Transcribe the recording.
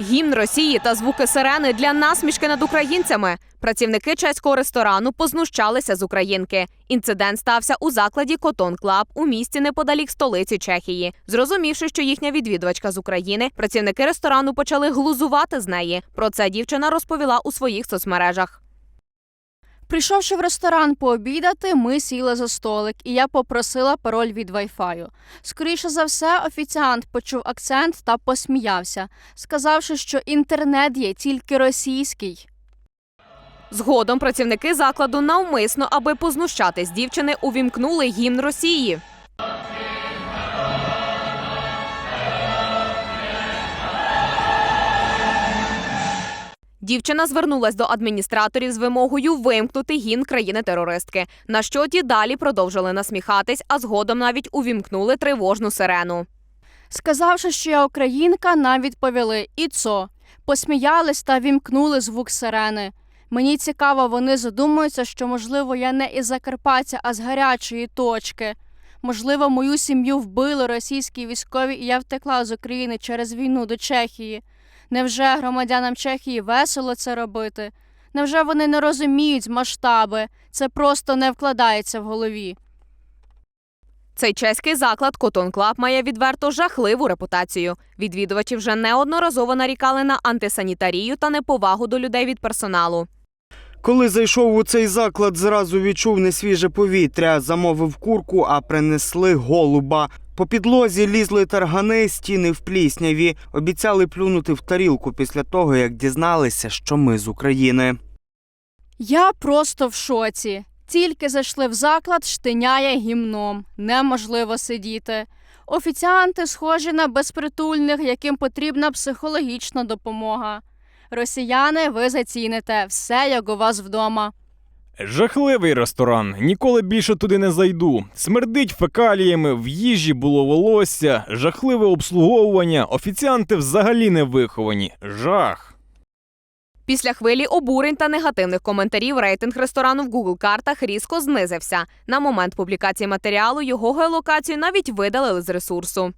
Гімн Росії та звуки сирени для насмішки над українцями. Працівники чеського ресторану познущалися з українки. Інцидент стався у закладі Котон Клаб у місті неподалік столиці Чехії. Зрозумівши, що їхня відвідувачка з України, працівники ресторану почали глузувати з неї. Про це дівчина розповіла у своїх соцмережах. Прийшовши в ресторан пообідати, ми сіли за столик, і я попросила пароль від вайфаю. Скоріше за все, офіціант почув акцент та посміявся, сказавши, що інтернет є тільки російський. Згодом працівники закладу навмисно, аби познущатись дівчини, увімкнули гімн Росії. Дівчина звернулась до адміністраторів з вимогою вимкнути гімн країни-терористки. На що ті далі продовжили насміхатись, а згодом навіть увімкнули тривожну сирену. Сказавши, що я українка, нам відповіли «Іцо». Посміялись та вімкнули звук сирени. Мені цікаво, вони задумуються, що, можливо, я не із Закарпаття, а з гарячої точки. Можливо, мою сім'ю вбили російські військові, і я втекла з України через війну до Чехії. Невже громадянам Чехії весело це робити? Невже вони не розуміють масштаби? Це просто не вкладається в голові. Цей чеський заклад Котон Клаб має відверто жахливу репутацію. Відвідувачі вже неодноразово нарікали на антисанітарію та неповагу до людей від персоналу. Коли зайшов у цей заклад, зразу відчув несвіже повітря, замовив курку, а принесли голуба. По підлозі лізли таргани, стіни в плісняві. Обіцяли плюнути в тарілку після того, як дізналися, що ми з України. Я просто в шоці. Тільки зайшли в заклад, штиняє гімном. Неможливо сидіти. Офіціанти схожі на безпритульних, яким потрібна психологічна допомога. Росіяни, ви заціните все, як у вас вдома. Жахливий ресторан. Ніколи більше туди не зайду. Смердить фекаліями, в їжі було волосся, жахливе обслуговування, офіціанти взагалі не виховані. Жах. Після хвилі обурень та негативних коментарів рейтинг ресторану в Google картах різко знизився. На момент публікації матеріалу його геолокацію навіть видалили з ресурсу.